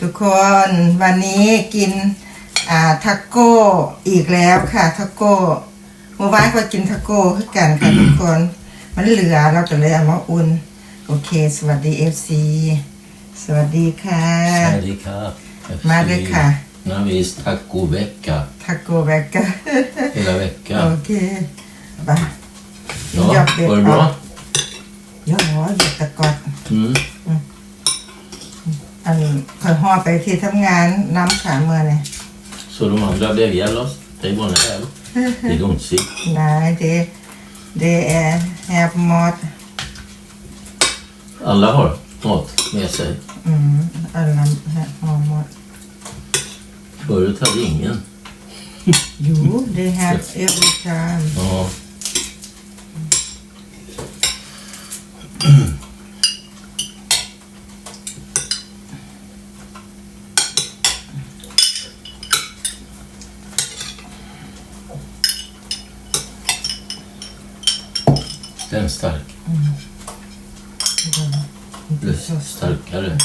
ทุกคนวันนี้กินอ่าทาโก้อีกแล้วค่ะทาโก้เมื่อวานก็กินทาโก้คือกันค่ะทุกคน มันเหลือเราก็เลยเอามาอุ่นโอเค สวัสดีเอฟซีสวัสดีค่ะ Sadika. Ma det kan. Nu har vi tacovecka ทาโก้แบกเกอร์ hela โอ veckan. เคไป Ja, Jag vet var det vad. bra? ย่อหยุดตะกอด Mm. อันคอยห่อไปที่ทำงานน้ำขาเมื่อเนี่ย Så de andra blev ihjäl Det var en själv. Det är inte sitt. นายเดเดแอแฮปมอด Alla har mat med sig. อืมอันนั้นแฮปมอด Förut hade ingen. อยู่ they have every time Ja. Den är stark. Plus starkare.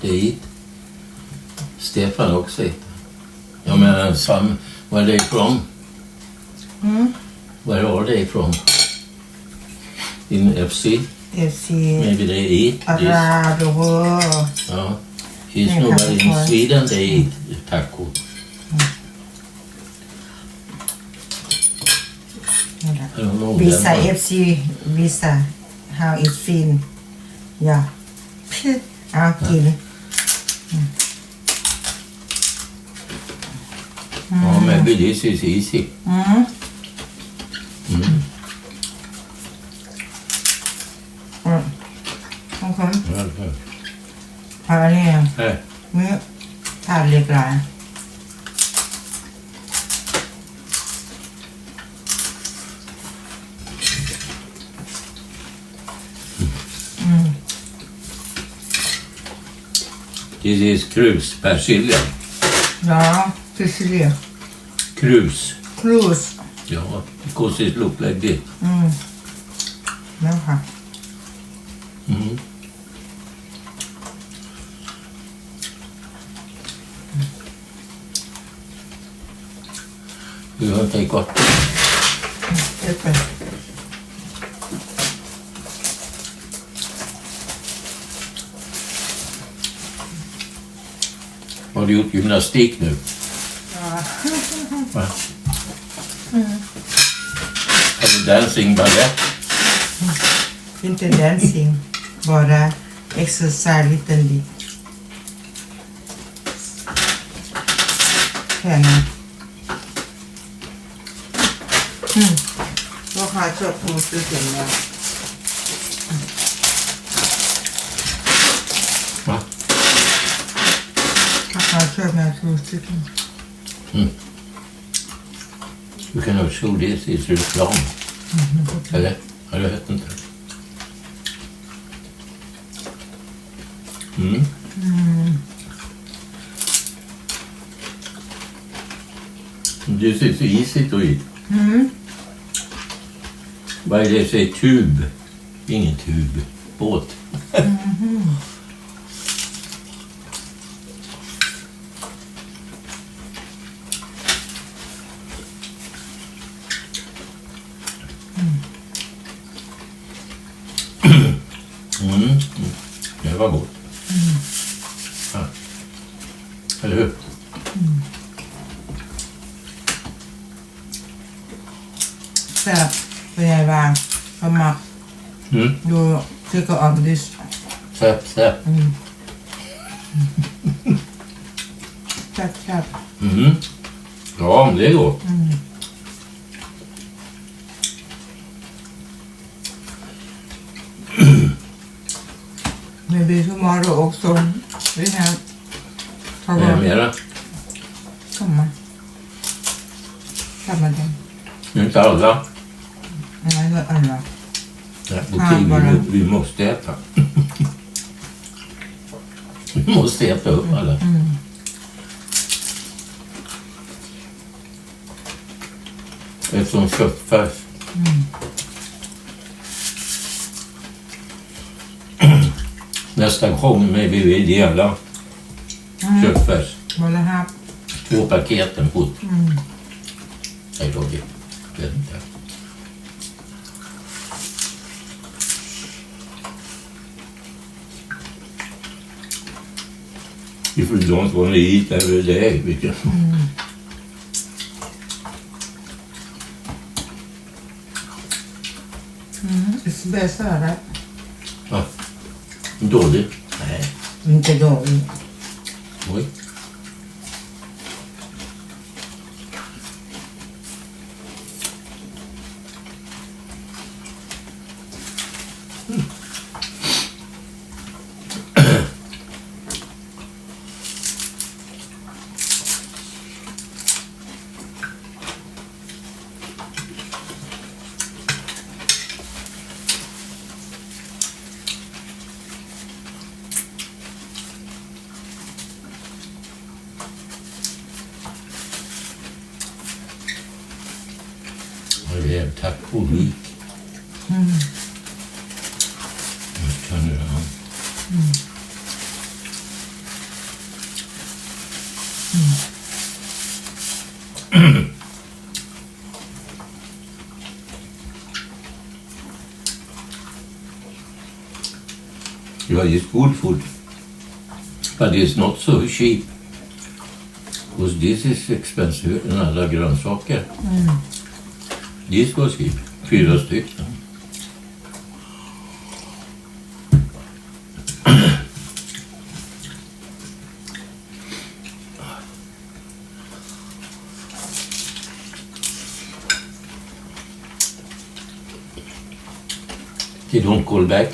Det är hit. Stefan också hit. Ja men Sam, var är det ifrån? Mm. Var are they from? In FC? เอฟซี Maybe they eat อา this. ราโดเวอร์ Ja. He's Nej, nobody kanske in kvar. Sweden they eat taco. นี่แหละ I don't know. วีซ่า them. เอฟซีวีซ่า how it feel อย่าเอากิน Oh, maybe this is easy. อืม Mm. อืมบางคน Ja, ja. เอาอันนี้ Här. มื้อถาดเล็กหลายอืม This is krus, persilja. ja ซิซิเลีย Krus. ครูส Ja, because it look like this. อืมแล้วค่ะ Mm. Vi har inte gott. เอ็ดไป Har du gjort gymnastik nu? อ่า Va? Har du dancing balett? inte dancing bara exercise lite bit แพูดซื้อเสียง Du kan ha show this is reklam. Eller? Ja, jag vet inte. Mm. This is easy to eat. อืม Vad är det för tub? Ingen tub. Båt. Mm -hmm. Mm. Det var gott. Mm. Ja. Eller hur? Mm. Så. เป็นไงบ้างสมัคร Mm. ดูที่ก็ออกดิส Säpp, säpp. แซ่บแซ่บ Mm. Ja, men det är gott. อืม Maybe tomorrow also we have Är det our mera? sommar. Ramadan. Inte alla. Nej, det är det. Okej, vi, måste äta. vi måste äta upp mm. alla. Mm. Eftersom köttfärs. Mm. Nästa gång med vi vill dela mm. köttfärs. Var det här? Två paketen fot. Mm. Nej, Roger. Det är. If we don't want to eat every day, we can. อืม it's better แล้ว Dåligt? Nej. มันจะโดดอีก Oj. Är tacolik. Mm. Jag känner det. Yeah, it's good food, but it's not so cheap. Because this is expensive än alla grönsaker. This was cheap. Fyra stycken. They don't call back.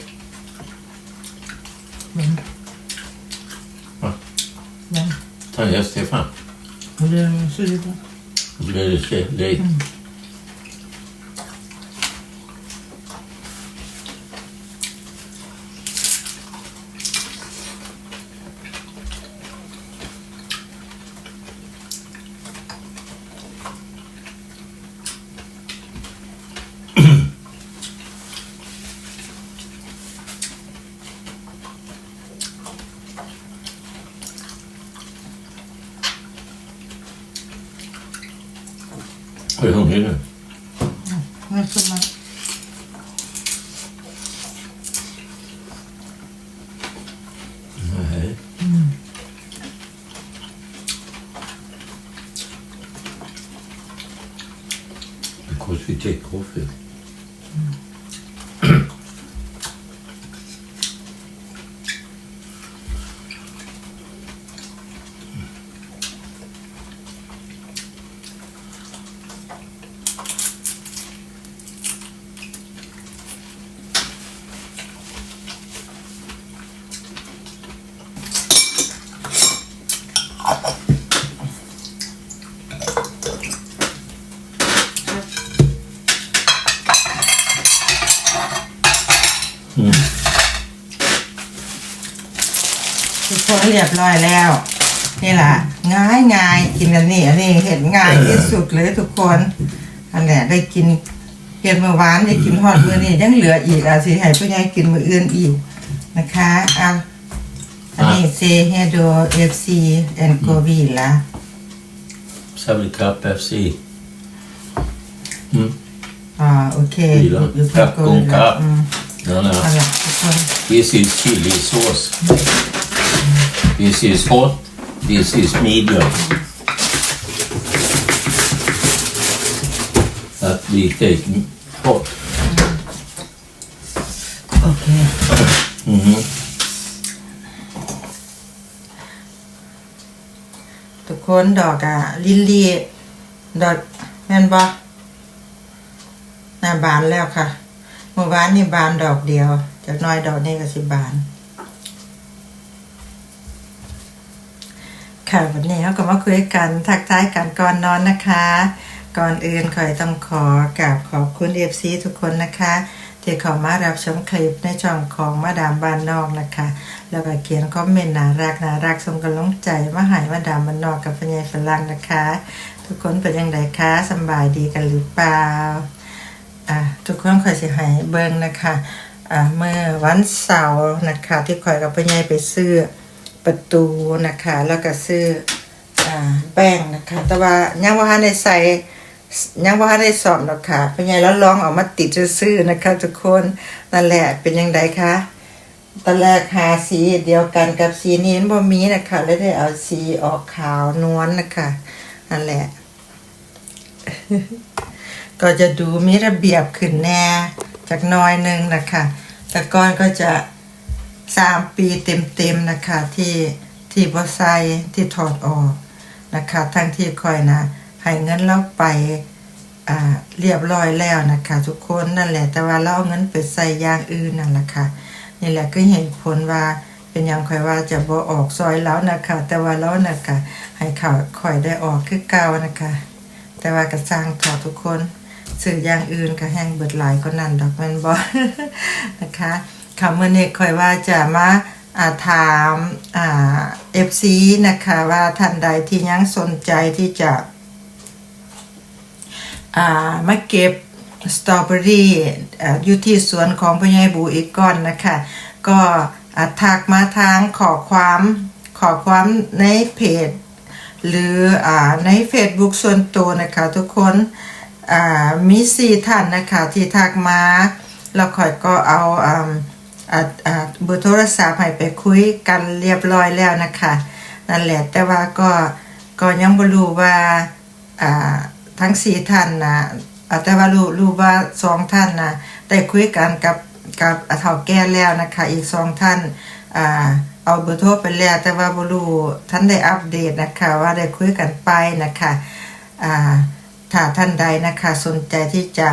ยัง Tanja Stefan. เรื่องสุด ท้าย Blir det se- late? Är du hungrig nu? ไม่สมัย Nej. Because we take coffee. เรียบร้อยแล้ว นี่แหละง่ายง่ายกินอันนี้อันนี้เห็นง่ายที่สุดเลยทุกคนอันแหละได้กินเห็ดเมื่อวานได้กินหอดมือนี่ยังเหลืออีกอาสิให้พ่อใหญ่กินมืออื่นอีกนะคะเอาอันนี้เซเฮโดเอฟซีแอนโกวีละ Seven Cup FC. Mm. อ่าโอเคดีแล้วอยู่ครับโกวีกุ้งครับอืม No, เอา no. ละทุกคน This is chili sauce. This is hot. This is medium. That we take hot. โอเค Mm-hmm. ทุกคนดอกอะลิลลี่ดอกแม่นบ่หน้าบานแล้วค่ะเมื่อวานนี่บานดอกเดียวจากหน้อยดอกนี้ก็สิบาน ค่ะวันนี้เราก็มาคุยกันทักทายกันก่อนนอนนะคะ ก่อนอื่นขอยต้องขอกราบขอบคุณเอฟซีทุกคนนะคะที่เข้ามารับชมคลิปในช่องของมาดามบ้านนอกนะคะ แล้วก็เขียนคอมเมนต์น่ารักน่ารักส่งกำลังใจมาหายมาดามบ้านนอกกับพญายฝรั่งนะคะ ทุกคนเป็นยังไงคะสบายดีกันหรือเปล่าอะทุกคนคอยสิใหายเบิ่งนะคะอ่าเมื่อวันเสาร์นะคะ ที่ขอยกับพ่อใหญ่ไปซื้อ ประตูนะคะ แล้วก็ซื้ออแป้งนะคะ แต่ว่ายังว่าได้ใส่ยังว่าได้สอบหรอกค่ะพ่อใหญ่แล้วลองออกมาติดซื้อนะคะทุกคนนั่นแหละเป็นยังไงคะตอนแรกหาสีเดียวกันกับสีนี้นบ่มีนะคะแล้วได้เอาสีออกขาวนวลนะคะนั่นแหละ ก็จะดูมีระเบียบขึ้นแน่จากน้อยนึงนะคะ แต่ก่อนก็จะ สามปีเต็มๆนะคะที่ที่บ่ใส่ที่ถอดออกนะคะทั้งที่คอยนะให้เงินเราไปเรียบร้อยแล้วนะคะ ทุกคนนั่นแหละแต่ว่าเราเอาเงินไปใส่ยางอื่นนั่นแหละค่ะนี่แหละก็เห็นผลว่าเป็นอย่างคอยว่าจะบ่ออกซอยแล้วนะคะ แต่ว่าแล้วนะคะให้เขาคอยได้ออกคือเก่านะคะ แต่ว่ากระสร้างถอดทุกคนสื่ออย่างอื่นก็แห้งเบิดหลายก็นั่นดอกแมนบ่นะคะ คำเมื่อนี้คอยว่าจะมาาถามเอ่า FC นะคะว่าท่านใดที่ยังสนใจที่จะามาเก็บสตรอเบอรี่อยู่ที่สวนของพ่อใหญ่บูอีกก้อนนะคะ ก็อ่าทักมาทางขอความขอความในเพจ หรืออใน Facebook ส่วนตัวนะคะทุกคนมีสี่ท่านนะคะที่ทักมาแล้วข่อยก็เอาอา เบอร์โทรศัพท์ให้ไปคุยกันเรียบร้อยแล้วนะคะนั่นแหละแต่ว่าก็ก็ยังบ่รู้ว่าอ่าทั้งสี่ท่านนะแต่ว่ารู้รู้ว่าสองท่านนะได้คุยกันกับกับเฒ่าแก่แล้วนะคะ อีกสองท่านอ่าเอาเบอร์โทรไปแล้วแต่ว่าบ่รู้ท่านได้อัปเดตนะคะว่าได้คุยกันไปนะคะอ่าถ้าท่านใดนะคะสนใจที่จะ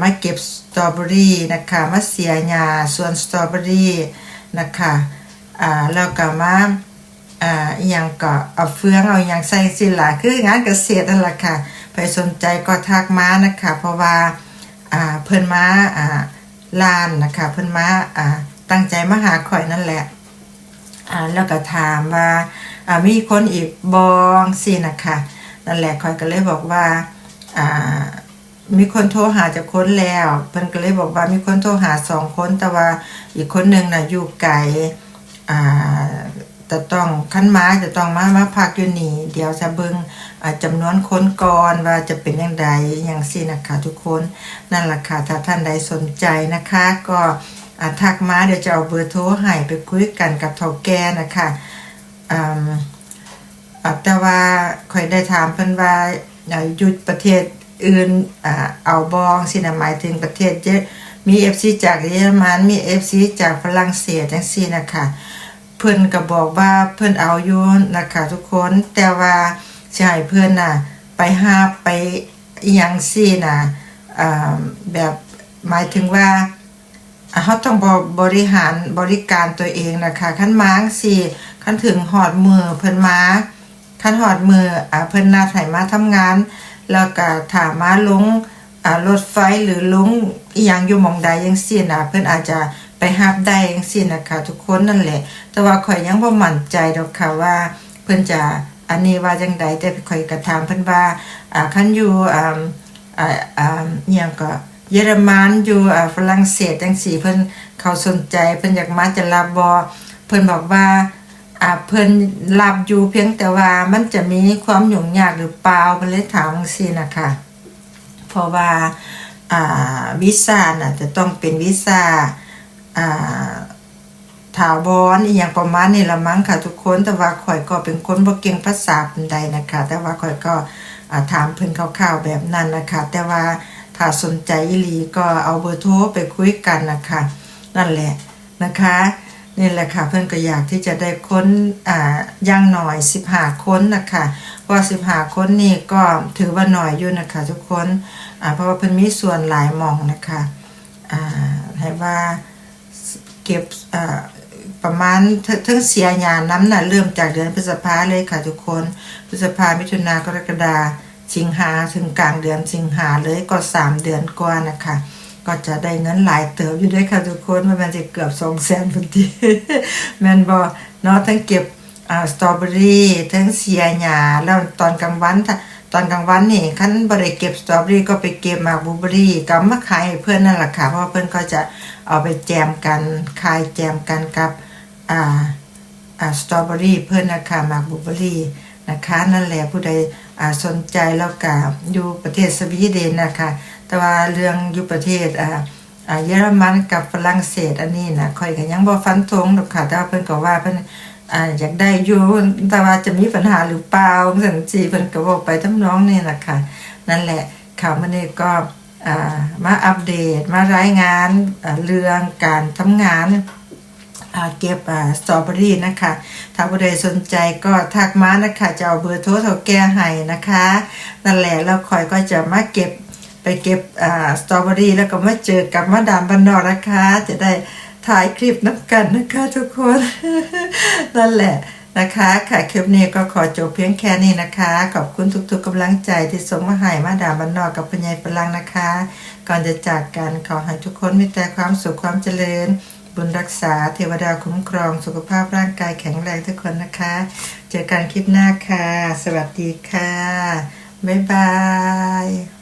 มาเก็บสตรอเบอรี่นะคะมาเสียหญ้าส่วนสตรอเบอรี่นะคะแล้วก็มาอ่าอหยังก็เอาเฟืองเอาอหยังใส่สิละคืองานเกษตรนั่นแหละค่ะไปสนใจก็ทักมานะคะเพราะว่าอ่าเพิ่นมาอ่าลานนะคะเพิ่นมาอ่าตั้งใจมาหาข่อยนั่นแหละอ่าแล้วก็ถามว่าอ่ามีคนอีกบองสินะคะนั่นแหละข่อยก็เลยบอกว่าอ่า มีคนโทรหาจากคนแล้วเพิ่นก็เลยบอกว่ามีคนโทรหาสองคนแต่ว่าอีกคนหนึ่งน่ะอยู่ไกลอ่าจะต้องขั้นมาจะต้องมามาพักอยู่นี่เดี๋ยวจะเบิงอ่าจำนวนคนก่อนว่าจะเป็นอย่างใดอย่างสินะคะทุกคนนั่นแหละค่ะถ้าท่านใดสนใจนะคะ ก็อทักมาเดี๋ยวจะเอาเบอร์โทรให้ไปคุยกันกับเฒ่าแก่นะคะอ่าอ่าแต่ว่าคอยได้ถามเพิ่นว่าอยู่ประเทศ อื่นอ่าเอาบองสินะหมายถึงประเทศเยอะมี FC จากเยอรมันมี FC จากฝรั่งเศสจังซี่นะคะเพื่อนก็บอกว่าเพื่อนเอาอยู่นะคะทุกคนแต่ว่าให้เพื่อนน่ะไปหาไปยังซี่น่ะอ่าแบบหมายถึงว่าเขาต้องบบริหารบริการตัวเองนะคะขั้นมางสี่ขั้นถึงหอดมือเพิ่นมาขั้นหอดมืออ่าเพิ่นนัดให้มาทำงาน แล้วก็ถามมาลงรถไฟหรือลงอีหยังอยู่มองใดจังซี่น่ะเพิ่อนอาจจะไปฮับได้จังซี่นะคะทุกคนนั่นแหละ แต่ว่าข่อยยังบ่มั่นใจดอกค่ะว่า เพิ่อนจะอันนี้ว่าจังใดแต่ข่อยก็ถามเพิ่อนว่าอ่าคันอยู่อ่าอ่าอ่าอิหยังก็เยอรมันอยู่อ่าฝรั่งเศสจังซี่เพิ่นเขาสนใจเพิ่นอยากมาจะรับบ่เพิ่นบอกว่า เพิ่นรับอยู่เพียงแต่ว่ามันจะมีความหยุ่งยากหรือเปล่าเพิ่นเลยถามจังทีนะคะเพราะว่าอ่าวีซ่าน่ะจะต้องเป็นวีซ่าอ่าถาวรอีหยังประมาณนี้ละมั้งค่ะทุกคน แต่ว่าข่อยก็เป็นคนบ่เก่งภาษาปานใดนะคะ แต่ว่าข่อยก็ถามเพิ่นคร่าวๆแบบนั้นนะคะ แต่ว่าถ้าสนใจอีหลีก็เอาเบอร์โทรไปคุยกันนะคะ นั่นแหละนะคะ นี่แหละค่ะเพื่อนก็อยากที่จะได้ค้นอ่าย่างหน่อย15ค้นนะคะเพราะว่า15คนนี่ก็ถือว่าหน่อยอยู่นะคะทุกคนอ่าเพราะว่าเพิ่อนมีส่วนหลายมองนะคะอ่าให้ว่าเก็บอ่าประมาณทถึงเสียยาน้ำนะเริ่มจากเดือนพฤษภาเลยค่ะทุกคนพฤษภามิถุนากรกฎาสิงหาถึงกลางเดือนสิงหาเลยก็สามเดือนกว่านะคะ ก็จะได้เงินหลายเติบอยู่ด้วยค่ะทุกคนมันจะเกือบสองแสนพอดีแมนบอเนาะทั้งเก็บอ่าสตรอเบอรี่ทั้งเสียหยาแล้วตอนกลางวันตอนกลางวันนี่คันบริเก็บสตรอเบอรี่ก็ไปเก็บมาบูเบอรี่ก็มาขายเพื่อนนั่นแหละค่ะเพราะเพื่อนก็จะเอาไปแจมกันขายแจมกันกับอ่าอ่าสตรอเบอรี่เพื่อนนะคะมาบูเบอรี่นะคะนั่นแหละผู้ใดสนใจแล้วก็อยู่ประเทศสวีเดนนะคะ แต่ว่าเรื่องอยู่ประเทศอ่าอ่าเยอรมันกับฝรั่งเศสอันนี้นะค่อยก็ยังบ่ฟันธงดอกค่ะแต่ว่าเพิ่นก็ว่าเพิ่นอ่าอยากได้อยู่แต่ว่าจะมีปัญหาหรือเปล่าจังซี่เพิ่นก็บอกไปทำนองนี้ล่ะค่ะนั่นแหละข่าวมื้อนี้ก็อ่ามาอัปเดตมารายงานเรื่องการทำงานอ่าเก็บอ่าสตรอเบอรี่นะคะ ถ้าผู้ใดสนใจก็ทักมานะคะ จะเอาเบอร์โทรเท่าแก่ให้นะคะ นั่นแหละแล้วคอยก็จะมาเก็บ ไปเก็บอ่าสตรอเบอรี่แล้วก็มาเจอกับมาดามบันนอกนะคะ จะได้ถ่ายคลิปน้ำกันนะคะทุกคน นั่นแหละนะคะค่ะคลิปนี้ก็ขอจบเพียงแค่นี้นะคะ ขอบคุณทุกๆกำลังใจที่ส่งมาให้มาดามบันนอกกับพญายฝรั่งนะคะ ก่อนจะจากกันขอให้ทุกคนมีแต่ความสุขความเจริญ บุญรักษาเทวดาคุ้มครอง สุขภาพร่างกายแข็งแรงทุกคนนะคะ เจอกันคลิปหน้าค่ะ สวัสดีค่ะ บ๊ายบาย